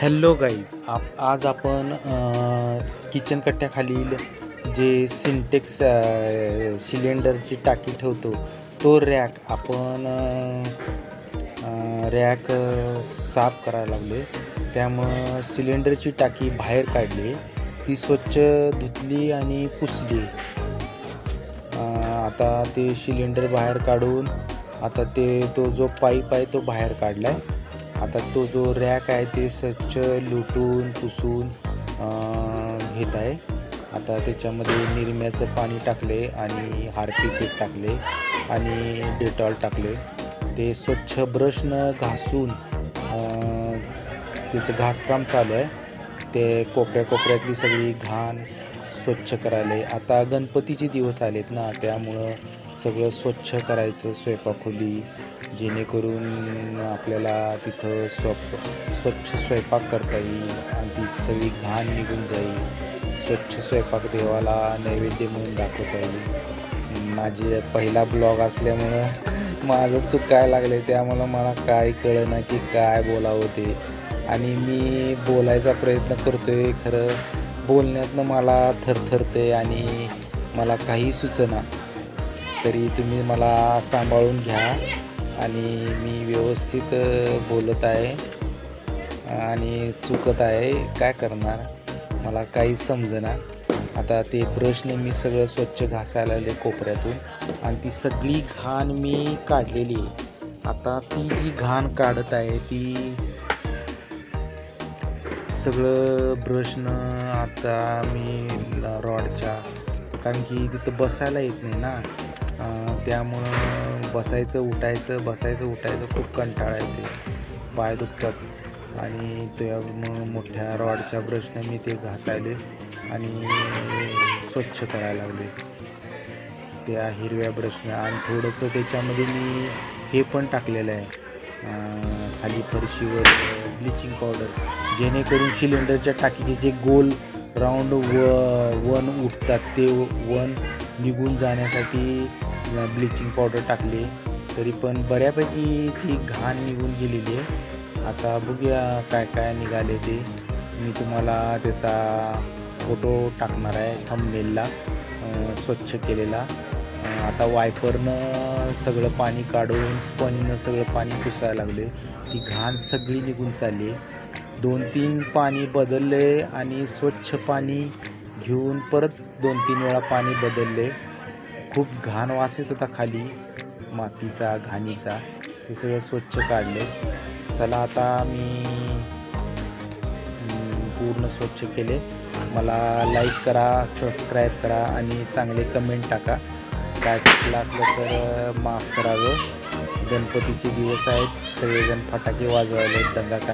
Hello guys आप आज आपण किचन कट्ट्याखालील जे सिंटेक्स सिलेंडरची टाकी ठेवतो तो रॅक आपण रॅक साफ करायला लागले त्यामुळं सिलेंडरची टाकी बाहेर काढली. ती स्वच्छ धुतली आणि पुसली. आता ते सिलेंडर बाहेर काढून आता ते तो जो पाईप आहे तो बाहेर काढला आहे आता तो जो रॅक आहे ते स्वच्छ लुटून पुसून घेत आहे. आता त्याच्यामध्ये निरम्याचं पाणी टाकले आणि हार्पिकेट टाकले आणि डेटॉल टाकले. ते स्वच्छ ब्रशनं घासून त्याचं घासकाम चालू आहे. ते कोपऱ्या कोपऱ्यातली सगळी घाण स्वच्छ करायला. आता गणपतीचे दिवस आलेत ना त्यामुळं सगळं स्वच्छ करायचं स्वयंपाकखोली जेणेकरून आपल्याला तिथं स्वप स्वच्छ स्वयंपाक करता येईल आणि ती सगळी घाण निघून जाईल. स्वच्छ स्वयंपाक देवाला नैवेद्य म्हणून दाखवता येईल. माझे पहिला ब्लॉग असल्यामुळं माझं चुकायला लागले त्यामुळं मला काय कळना की काय बोलावं ते. आणि मी बोलायचा प्रयत्न करतो आहे खरं बोलण्यातनं मला थरथरते आणि मला काही सुचना. तरी तुम्ही मला सांभाळून घ्या आणि मी व्यवस्थित बोलत आहे आणि चुकत आहे. काय करणार? मला काही समजना. आता ते ब्रशने मी सगळं स्वच्छ घासायला आले कोपऱ्यातून आणि ती सगळी घाण मी काढलेली आहे. आता ती जी घाण काढत आहे ती सगळं ब्रशनं आता मी रॉडच्या. कारण की तिथं बसायला येत नाही ना. त्यामुळं बसायचं उठायचं बसायचं उठायचं खूप कंटाळा येते. पाय दुखतात. आणि त्या मोठ्या रॉडच्या ब्रशने मी ते घासायले आणि स्वच्छ करायला लागले. त्या हिरव्या ब्रशने. आणि थोडंसं त्याच्यामध्ये मी हे पण टाकलेलं आहे. खाली फरशीवर ब्लिचिंग पावडर जेणेकरून सिलेंडरच्या टाकीचे जे गोल राऊंड व वन उठतात ते वन निघून जाण्यासाठी ब्लिचिंग पावडर टाकली. तरी पण बऱ्यापैकी ती घाण निघून गेलेली आहे. आता बघूया काय काय निघाले ते. मी तुम्हाला त्याचा फोटो टाकणार आहे थंबनेलला स्वच्छ केलेला. आता वायपरनं सगळं पाणी काढून स्पंजनं सगळं पाणी पुसायला लागले. ती घाण सगळी निघून चालली दोन तीन पाणी बदलले आणि स्वच्छ पाणी घेऊन परत दोन तीन वेळा पाणी बदलले. खूप घाण वास येत होता खाली. मातीचा घाणीचा. ते सगळं स्वच्छ काढले. चला आता मी पूर्ण स्वच्छ केले. मला लाईक करा सबस्क्राईब करा आणि चांगले कमेंट टाका. काय चुकलं असलं तर माफ करावं. गणपतीचे दिवस आहेत. सगळेजण फटाके वाजवायले दंगा